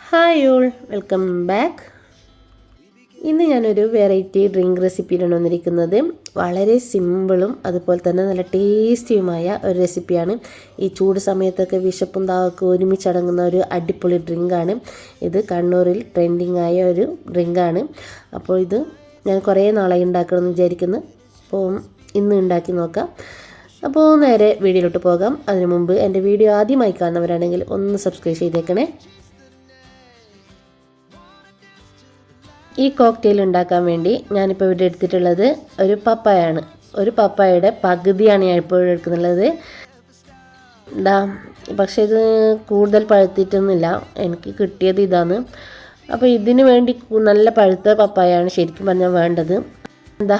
Hi all welcome back ഇന്ന് ഞാനൊരു variety drink റെസിപ്പിയിലാണ് വന്നിരിക്കുന്നത്. വളരെ സിമ്പിളും അതുപോലെ തന്നെ നല്ല ടേസ്റ്റിയുമായ ഒരു റെസിപ്പിയാണ് ഈ ചൂട് സമയത്തൊക്കെ വിശപ്പും താവൊക്കെ ഒരുമിച്ചടങ്ങുന്ന ഒരു അടിപൊളി ഡ്രിങ്കാണ് ഇത് കണ്ണൂരിൽ ട്രെൻഡിങ് ആയ ഒരു ഡ്രിങ്കാണ് അപ്പോൾ ഇത് ഞാൻ കുറേ നാളായി ഉണ്ടാക്കണമെന്ന് വിചാരിക്കുന്നു. അപ്പോൾ ഇന്ന് ഉണ്ടാക്കി നോക്കാം. അപ്പോൾ നേരെ വീഡിയോയിലോട്ട് പോകാം. അതിനു മുമ്പ് എന്റെ വീഡിയോ ആദ്യമായി കാണുന്നവരാണെങ്കിൽ ഒന്ന് സബ്സ്ക്രൈബ് ചെയ്തേക്കണേ. ഈ കോക്ടെയിൽ ഉണ്ടാക്കാൻ വേണ്ടി ഞാനിപ്പോൾ ഇവിടെ എടുത്തിട്ടുള്ളത് ഒരു പപ്പായാണ്. ഒരു പപ്പായയുടെ പകുതിയാണ് ഞാൻ ഇപ്പോൾ എടുക്കുന്നുള്ളത്. എന്താ പക്ഷേ ഇത് കൂടുതൽ പഴുത്തിട്ടൊന്നുമില്ല. എനിക്ക് കിട്ടിയത് ഇതാണ്. അപ്പോൾ ഇതിന് വേണ്ടി നല്ല പഴുത്ത പപ്പായാണ് ശരിക്കും പറഞ്ഞാൽ വേണ്ടത്. എന്താ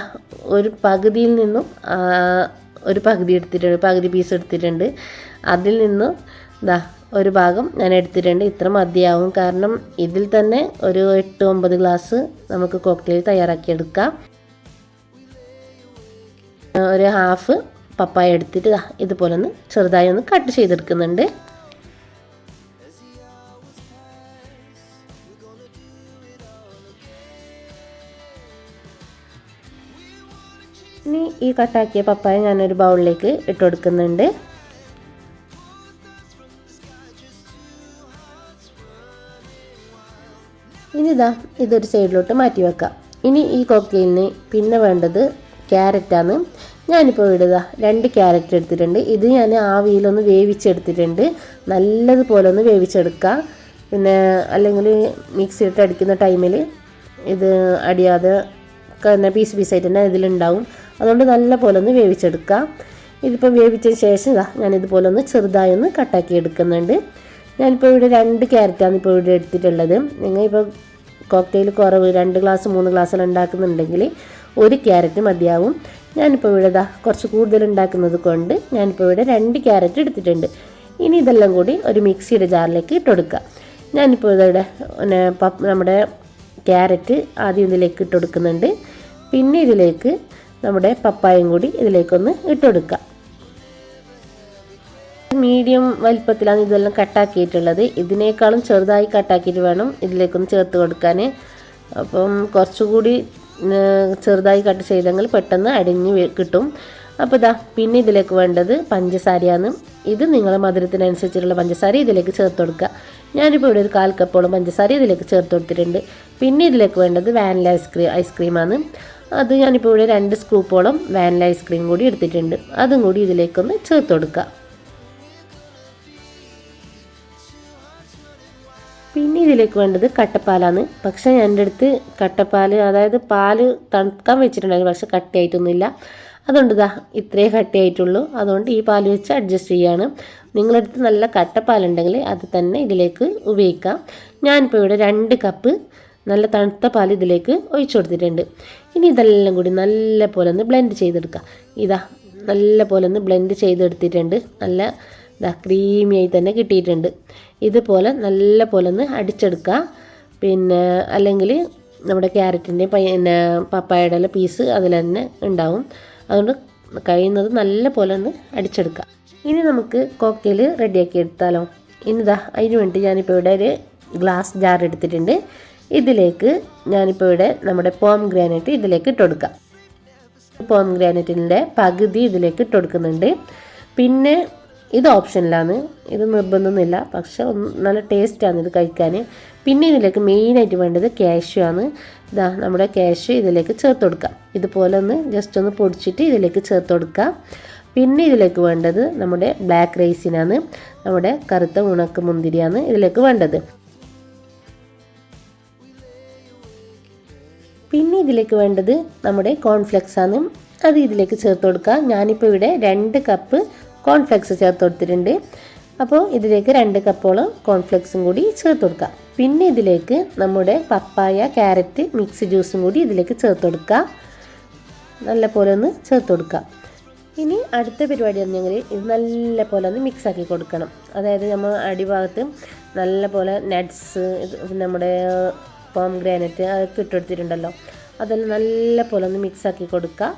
ഒരു പകുതിയിൽ നിന്നും ഒരു പകുതി എടുത്തിട്ടുണ്ട് പകുതി പീസ് എടുത്തിട്ടുണ്ട്. അതിൽ നിന്ന് ഇതാ ഒരു ഭാഗം ഞാൻ എടുത്തിട്ടുണ്ട്. ഇത്ര മതിയാവും. കാരണം ഇതിൽ തന്നെ ഒരു എട്ട് ഒമ്പത് ഗ്ലാസ് നമുക്ക് കോക്ടെയിൽ തയ്യാറാക്കിയെടുക്കാം ഒരു ഹാഫ് പപ്പായ എടുത്തിട്ട് ഇതുപോലെ ഒന്ന് ചെറുതായി ഒന്ന് കട്ട് ചെയ്തെടുക്കുന്നുണ്ട്. ഇനി ഈ കട്ടാക്കിയ പപ്പായ ഞാനൊരു ബൗളിലേക്ക് ഇട്ട് കൊടുക്കുന്നുണ്ട്. ഇനി ഇതാ ഇതൊരു സൈഡിലോട്ട് മാറ്റി വെക്കാം. ഇനി ഈ കോക്കയിലിന് പിന്നെ വേണ്ടത് ക്യാരറ്റാണ്. ഞാനിപ്പോൾ ഇടുക രണ്ട് ക്യാരറ്റ് എടുത്തിട്ടുണ്ട്. ഇത് ഞാൻ ആവിയിലൊന്ന് വേവിച്ചെടുത്തിട്ടുണ്ട്. നല്ലതുപോലെ ഒന്ന് വേവിച്ചെടുക്കുക പിന്നെ അല്ലെങ്കിൽ മിക്സിയിട്ട് അടിക്കുന്ന ടൈമിൽ ഇത് അടിയാതെ പീസ് പീസായിട്ട് തന്നെ ഇതിലുണ്ടാവും. അതുകൊണ്ട് നല്ല പോലെ ഒന്ന് വേവിച്ചെടുക്കുക. ഇതിപ്പോൾ വേവിച്ചതിന് ശേഷം ഇതാ ഞാൻ ഇതുപോലെ ഒന്ന് ചെറുതായി ഒന്ന് കട്ടാക്കി എടുക്കുന്നുണ്ട്. ഞാനിപ്പോൾ ഇവിടെ രണ്ട് ക്യാരറ്റാണ് ഇപ്പോൾ ഇവിടെ എടുത്തിട്ടുള്ളത്. നിങ്ങൾ ഇപ്പോൾ കോക്ടെയിൽ കുറവ് രണ്ട് ഗ്ലാസ് മൂന്ന് ഗ്ലാസ്സെല്ലാം ഉണ്ടാക്കുന്നുണ്ടെങ്കിൽ ഒരു ക്യാരറ്റ് മതിയാവും. ഞാനിപ്പോൾ ഇവിടെ ഇതാ കുറച്ച് കൂടുതൽ ഉണ്ടാക്കുന്നത് കൊണ്ട് ഞാനിപ്പോൾ ഇവിടെ രണ്ട് ക്യാരറ്റ് എടുത്തിട്ടുണ്ട്. ഇനി ഇതെല്ലാം കൂടി ഒരു മിക്സിയുടെ ജാറിലേക്ക് ഇട്ട് കൊടുക്കുക. ഞാനിപ്പോൾ പിന്നെ നമ്മുടെ ക്യാരറ്റ് ആദ്യം ഇതിലേക്ക് ഇട്ടുകൊടുക്കുന്നുണ്ട് പിന്നെ ഇതിലേക്ക് നമ്മുടെ പപ്പായും കൂടി ഇതിലേക്കൊന്ന് ഇട്ടെടുക്കാം. മീഡിയം വലിപ്പത്തിലാണ് ഇതെല്ലാം കട്ടാക്കിയിട്ടുള്ളത്. ഇതിനേക്കാളും ചെറുതായി കട്ടാക്കിയിട്ട് വേണം ഇതിലേക്കൊന്ന് ചേർത്ത് കൊടുക്കാൻ അപ്പം കുറച്ചുകൂടി ചെറുതായി കട്ട് ചെയ്തെങ്കിൽ പെട്ടെന്ന് അടിഞ്ഞ് കിട്ടും. അപ്പോൾ ഇതാ പിന്നെ ഇതിലേക്ക് വേണ്ടത് പഞ്ചസാരയാണ്. ഇത് നിങ്ങളെ മധുരത്തിനനുസരിച്ചുള്ള പഞ്ചസാര ഇതിലേക്ക് ചേർത്ത് കൊടുക്കുക ഞാനിപ്പോൾ ഇവിടെ ഒരു കാൽ കപ്പോളം പഞ്ചസാര ഇതിലേക്ക് ചേർത്ത് കൊടുത്തിട്ടുണ്ട്. പിന്നെ ഇതിലേക്ക് വേണ്ടത് വാനില ഐസ്ക്രീം ഐസ്ക്രീമാണ് അത് ഞാനിപ്പോൾ ഇവിടെ രണ്ട് സ്കൂപ്പോളം വാനില ഐസ്ക്രീം കൂടി എടുത്തിട്ടുണ്ട്. അതും കൂടി ഇതിലേക്കൊന്ന് ചേർത്ത് കൊടുക്കുക പിന്നെ ഇതിലേക്ക് വേണ്ടത് കട്ടപ്പാലാണ്. പക്ഷേ എന്റെ അടുത്ത് കട്ടപ്പാൽ അതായത് പാൽ തണുക്കാൻ വെച്ചിട്ടുണ്ടായിരുന്നു. പക്ഷെ കട്ടിയായിട്ടൊന്നുമില്ല. അതുകൊണ്ട് ഇതാ ഇത്രേ കട്ടിയായിട്ടുള്ളൂ. അതുകൊണ്ട് ഈ പാൽ വെച്ച് അഡ്ജസ്റ്റ് ചെയ്യാണ്. നിങ്ങളടുത്ത് നല്ല കട്ടപ്പാലുണ്ടെങ്കിൽ അത് തന്നെ ഇതിലേക്ക് ഉപയോഗിക്കാം. ഞാനിപ്പോൾ ഇവിടെ രണ്ട് കപ്പ് നല്ല തണുത്ത പാൽ ഇതിലേക്ക് ഒഴിച്ചു കൊടുത്തിട്ടുണ്ട്. ഇനി ഇതെല്ലാം കൂടി നല്ല പോലെ ഒന്ന് ബ്ലെൻഡ് ചെയ്തെടുക്കുക ഇതാ നല്ല പോലെ ഒന്ന് ബ്ലെൻഡ് ചെയ്തെടുത്തിട്ടുണ്ട്. നല്ല ഇതാ ക്രീമിയായി തന്നെ കിട്ടിയിട്ടുണ്ട്. ഇതുപോലെ നല്ല പോലെ ഒന്ന് അടിച്ചെടുക്കുക. പിന്നെ അല്ലെങ്കിൽ നമ്മുടെ ക്യാരറ്റിന്റെ പിന്നെ പപ്പായയുടെ പീസ് അതിൽ തന്നെ ഉണ്ടാവും. അതുകൊണ്ട് കഴിയുന്നത് നല്ല പോലെ ഒന്ന് അടിച്ചെടുക്കുക. ഇനി നമുക്ക് കോക്കയിൽ റെഡിയാക്കി എടുത്താലോ. ഇനിതാ അതിന് വേണ്ടി ഞാനിപ്പോൾ ഇവിടെ ഒരു ഗ്ലാസ് ജാർ എടുത്തിട്ടുണ്ട്. ഇതിലേക്ക് ഞാനിപ്പോൾ ഇവിടെ നമ്മുടെ പോം ഗ്രാനൈറ്റ് ഇതിലേക്ക് ഇട്ടുകൊടുക്കാം പോം ഗ്രാനൈറ്റിന്റെ പകുതി ഇതിലേക്ക് ഇട്ടുകൊടുക്കുന്നുണ്ട് പിന്നെ ഇത് ഓപ്ഷനിലാണ്. ഇത് നിർബന്ധമൊന്നുമില്ല. പക്ഷെ ഒന്ന് നല്ല ടേസ്റ്റാണ് ഇത് കഴിക്കാൻ പിന്നെ ഇതിലേക്ക് മെയിനായിട്ട് വേണ്ടത് കാഷ്യൂ ആണ്. ഇതാ നമ്മുടെ കാഷ്യൂ ഇതിലേക്ക് ചേർത്ത് കൊടുക്കാം. ഇതുപോലെ ഒന്ന് ജസ്റ്റ് ഒന്ന് പൊടിച്ചിട്ട് ഇതിലേക്ക് ചേർത്ത് കൊടുക്കാം. പിന്നെ ഇതിലേക്ക് വേണ്ടത് നമ്മുടെ ബ്ലാക്ക് റൈസിനാണ് നമ്മുടെ കറുത്ത ഉണക്ക മുന്തിരിയാണ് ഇതിലേക്ക് വേണ്ടത്. പിന്നെ ഇതിലേക്ക് വേണ്ടത് നമ്മുടെ കോൺഫ്ലെക്സ് ആണ്. അത് ഇതിലേക്ക് ചേർത്ത് കൊടുക്കുക. ഞാനിപ്പോൾ ഇവിടെ രണ്ട് കപ്പ് കോൺഫ്ലെക്സ് ചേർത്ത് കൊടുത്തിട്ടുണ്ട്. അപ്പോൾ ഇതിലേക്ക് രണ്ട് കപ്പോളം കോൺഫ്ലെക്സും കൂടി ചേർത്ത് കൊടുക്കുക. പിന്നെ ഇതിലേക്ക് നമ്മുടെ പപ്പായ ക്യാരറ്റ് മിക്സ് ജ്യൂസും കൂടി ഇതിലേക്ക് ചേർത്ത് കൊടുക്കുക. നല്ല പോലെ ഒന്ന് ചേർത്ത് കൊടുക്കുക. ഇനി അടുത്ത പരിപാടി പറഞ്ഞെങ്കിൽ ഇത് നല്ല പോലെ ഒന്ന് മിക്സ് ആക്കി കൊടുക്കണം. അതായത് നമ്മൾ അടിഭാഗത്ത് നല്ല പോലെ നട്ട്സ് നമ്മുടെ പോം ഗ്രാനറ്റ് അതൊക്കെ ഇട്ടെടുത്തിട്ടുണ്ടല്ലോ അതെല്ലാം നല്ല പോലെ ഒന്ന് മിക്സാക്കി കൊടുക്കുക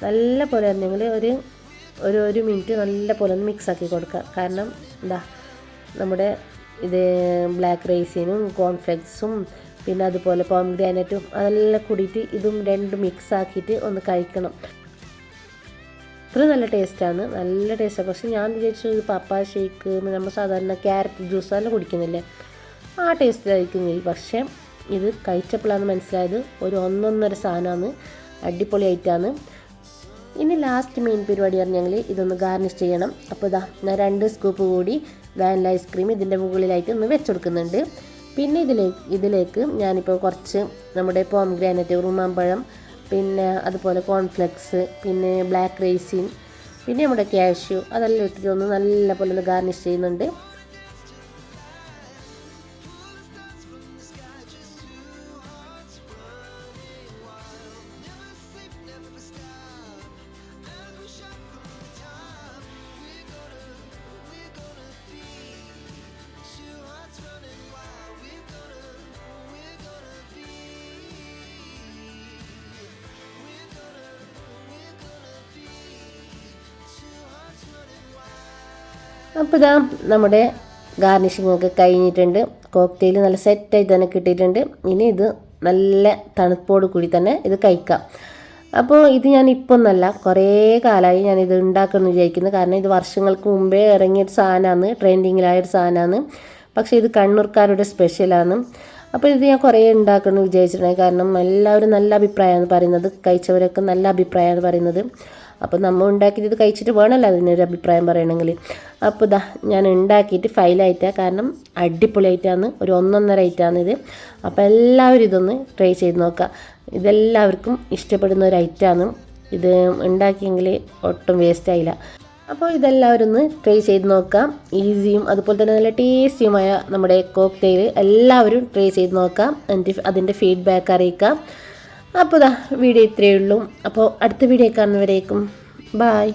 നല്ല പോലെ പറഞ്ഞെങ്കിൽ ഒരു ഒരു ഒരു മിനിറ്റ് നല്ല പോലെ ഒന്ന് മിക്സാക്കി കൊടുക്കുക കാരണം എന്താ നമ്മുടെ ഇത് ബ്ലാക്ക് റൈസിനും കോൺഫ്ലെക്സും പിന്നെ അതുപോലെ പോം ഗ്രാനറ്റും അതെല്ലാം കൂടിയിട്ട് ഇതും രണ്ടും മിക്സാക്കിയിട്ട് ഒന്ന് കഴിക്കണം. അത്ര നല്ല ടേസ്റ്റാണ് നല്ല ടേസ്റ്റാണ് പക്ഷെ ഞാൻ വിചാരിച്ചു ഇത് പപ്പായ ഷേക്ക് നമ്മൾ സാധാരണ ക്യാരറ്റ് ജ്യൂസ് എല്ലാം കുടിക്കുന്നില്ലേ? ആ ടേസ്റ്റിലായിരിക്കും പക്ഷേ ഇത് കഴിച്ചപ്പോഴാണ് മനസ്സിലായത് ഒരു ഒന്നൊന്നര സാധനമാണ് അടിപൊളി ആയിട്ടാണ് ഇനി ലാസ്റ്റ് മെയിൻ പരിപാടി പറഞ്ഞെങ്കിൽ ഇതൊന്ന് ഗാർണിഷ് ചെയ്യണം. അപ്പോൾ ഇതാ ഞാൻ രണ്ട് സ്കൂപ്പ് കൂടി വാനില ഐസ്ക്രീം ഇതിന്റെ മുകളിലായിട്ട് ഒന്ന് വെച്ചുകൊടുക്കുന്നുണ്ട് പിന്നെ ഇതിലേക്ക് ഇതിലേക്ക് ഞാനിപ്പോൾ കുറച്ച് നമ്മുടെ പോം ഗ്രാനറ്റ് ഉറുമാമ്പഴം പിന്നെ അതുപോലെ കോൺഫ്ലെക്സ് പിന്നെ ബ്ലാക്ക് റൈസിൻ പിന്നെ നമ്മുടെ ക്യാഷ്യൂ അതെല്ലാം ഇട്ടിട്ട് ഒന്ന് നല്ല പോലെ ഒന്ന് ഗാർണിഷ് ചെയ്യുന്നുണ്ട്. അപ്പോൾ ഇതാ നമ്മുടെ ഗാർണിഷിംഗ് ഒക്കെ കഴിഞ്ഞിട്ടുണ്ട്. കോക്ടെയിൽ നല്ല സെറ്റായി തന്നെ കിട്ടിയിട്ടുണ്ട്. ഇനി ഇത് നല്ല തണുപ്പോട് കൂടി തന്നെ ഇത് കഴിക്കാം. അപ്പോൾ ഇത് ഞാൻ ഇപ്പോൾ ഒന്നല്ല കുറേ കാലമായി ഞാൻ ഇത് ഉണ്ടാക്കുമെന്ന് വിചാരിക്കുന്നു. കാരണം ഇത് വർഷങ്ങൾക്ക് മുമ്പേ ഇറങ്ങിയൊരു സാധനമാണ് ട്രെൻഡിങ്ങിലായ ഒരു സാധനമാണ്. പക്ഷേ ഇത് കണ്ണൂർക്കാരുടെ സ്പെഷ്യലാണ് അപ്പോൾ ഇത് ഞാൻ കുറേ ഉണ്ടാക്കണമെന്ന് വിചാരിച്ചിട്ടുണ്ടായി കാരണം എല്ലാവരും നല്ല അഭിപ്രായമാണ് പറയുന്നത് കഴിച്ചവരൊക്കെ നല്ല അഭിപ്രായമാണ് പറയുന്നത്. അപ്പോൾ നമ്മൾ ഇത് കഴിച്ചിട്ട് വേണമല്ലോ അതിനൊരു അഭിപ്രായം പറയണമെങ്കിൽ അപ്പോൾ ഇതാ ഞാൻ ഉണ്ടാക്കിയിട്ട് ഫൈലായിട്ടാണ് കാരണം അടിപൊളിയായിട്ടാണ് ഒരു ഒന്നൊന്നര ഇത്. അപ്പോൾ എല്ലാവരും ഇതൊന്ന് ട്രൈ ചെയ്ത് നോക്കുക ഇതെല്ലാവർക്കും ഇഷ്ടപ്പെടുന്ന ഒരു ഐറ്റമാണ് ഇത് ഉണ്ടാക്കിയെങ്കിൽ ഒട്ടും വേസ്റ്റ് ആയില്ല. അപ്പോൾ ഇതെല്ലാവരും ഒന്ന് ട്രൈ ചെയ്ത് നോക്കാം. ഈസിയും അതുപോലെ തന്നെ നല്ല ടേസ്റ്റിയുമായ നമ്മുടെ കോക്ടെയിൽ എല്ലാവരും ട്രൈ ചെയ്ത് നോക്കാം. എന്നിട്ട് അതിന്റെ ഫീഡ്ബാക്ക് അറിയിക്കാം. അപ്പോൾ ഇതാ വീഡിയോ ഇത്രയേ ഉള്ളൂ. അപ്പോൾ അടുത്ത വീഡിയോ കാണുന്നവരേക്കും. ബായ്